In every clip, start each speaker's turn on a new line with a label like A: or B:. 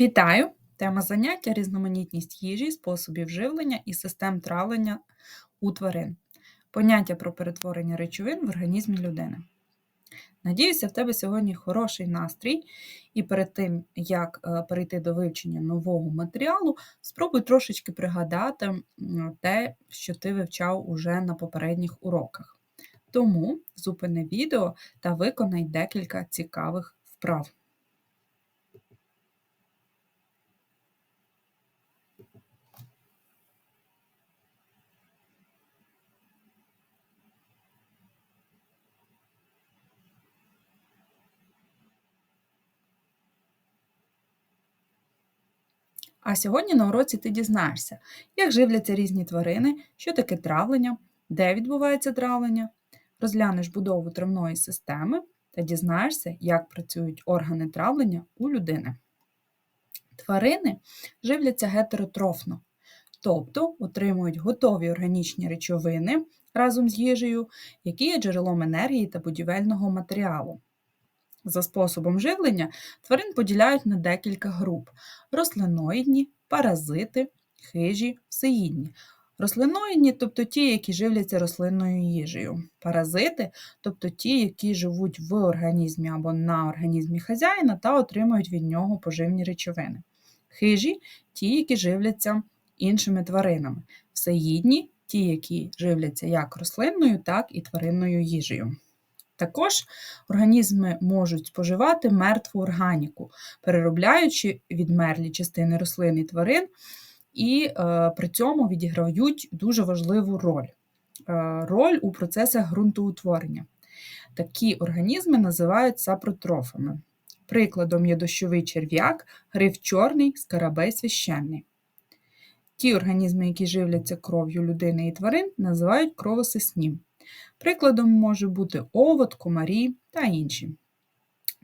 A: Вітаю! Тема заняття різноманітність їжі, способів живлення і систем травлення у тварин. Поняття про перетворення речовин в організмі людини. Надіюся, в тебе сьогодні хороший настрій, і перед тим, як е, перейти до вивчення нового матеріалу, спробуй трошечки пригадати те, що ти вивчав уже на попередніх уроках. Тому зупини відео та виконай декілька цікавих вправ. А сьогодні на уроці ти дізнаєшся, як живляться різні тварини, що таке травлення, де відбувається травлення, розглянеш будову травної системи та дізнаєшся, як працюють органи травлення у людини. Тварини живляться гетеротрофно, тобто отримують готові органічні речовини разом з їжею, які є джерелом енергії та будівельного матеріалу. За способом живлення тварин поділяють на декілька груп: рослиноїдні, паразити, хижі, всеїдні. Рослиноїдні, тобто ті, які живляться рослинною їжею. Паразити, тобто ті, які живуть в організмі або на організмі хазяїна та отримують від нього поживні речовини. Хижі ті, які живляться іншими тваринами. Всеїдні ті, які живляться як рослинною, так і тваринною їжею. Також організми можуть споживати мертву органіку, переробляючи відмерлі частини рослин і тварин, і е, при цьому відіграють дуже важливу роль е, роль у процесах ґрунтоутворення. Такі організми називають сапротрофами. Прикладом є дощовий черв'як, гриф чорний, скарабей священний. Ті організми, які живляться кров'ю людини і тварин, називають кровосисні. Прикладом може бути овод, комарі та інші.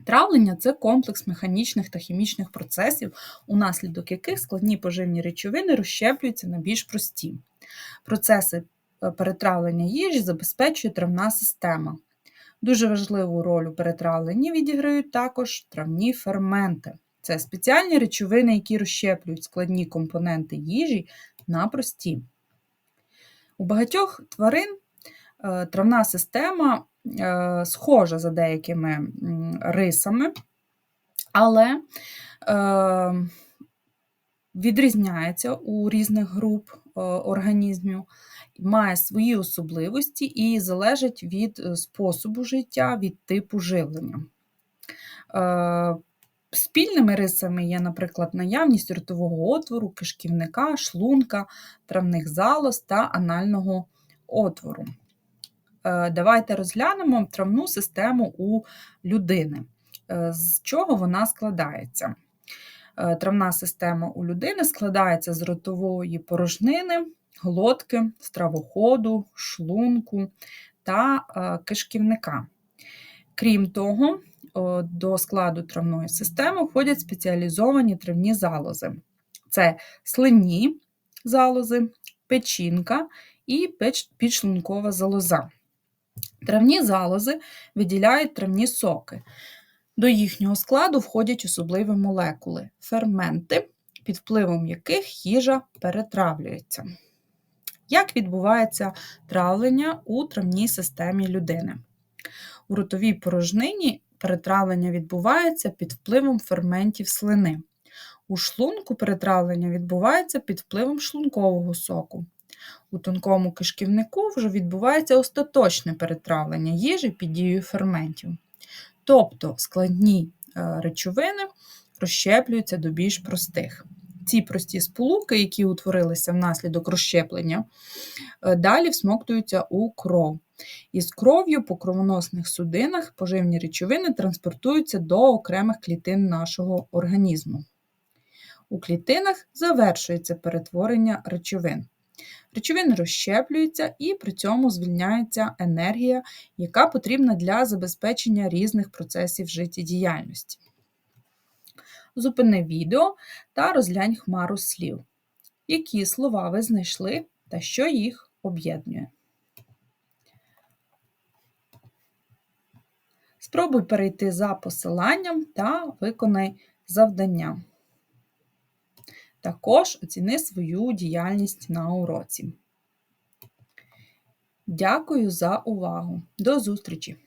A: Травлення це комплекс механічних та хімічних процесів, унаслідок яких складні поживні речовини розщеплюються на більш прості. Процеси е, перетравлення їжі забезпечує травна система. Дуже важливу роль у перетравленні відіграють також травні ферменти. Це спеціальні речовини, які розщеплюють складні компоненти їжі на прості. У багатьох тварин травна система е, схожа за деякими рисами, але е, відрізняється у різних груп організмів, має свої особливості і залежить від способу життя, від типу живлення. Спільними рисами є, наприклад, наявність ротового отвору, кишківника, шлунка, травних залоз та анального отвору. Е, давайте розглянемо травну систему у людини. Е, з чого вона складається? Е, травна система у людини складається з ротової порожнини, глотки, стравоходу, шлунку та кишківника. Крім того, до складу травної системи входять спеціалізовані травні залози. Це слинні залози, печінка і підшлункова залоза. Травні залози виділяють травні соки. До їхнього складу входять особливі молекули, ферменти, під впливом яких їжа перетравлюється. Як відбувається травлення у травній системі людини? У ротовій порожнині перетравлення відбувається під впливом ферментів слини. У шлунку перетравлення відбувається під впливом шлункового соку. У тонкому кишківнику вже відбувається остаточне перетравлення їжі під дією ферментів. Тобто складні е, речовини розщеплюються до більш простих. Ці прості сполуки, які утворилися внаслідок розщеплення, е, далі всмоктуються у кров. Із кров'ю по кровоносних судинах поживні речовини транспортуються до окремих клітин нашого організму. У клітинах завершується перетворення речовин. Речовини розщеплюються і при цьому звільняється енергія, яка потрібна для забезпечення різних процесів життєдіяльності. Зупини відео та розглянь хмару слів. Які слова ви знайшли та що їх об'єднує? Спробуй перейти за посиланням та виконай завдання. Також оціни свою діяльність на уроці. Дякую за увагу. До зустрічі!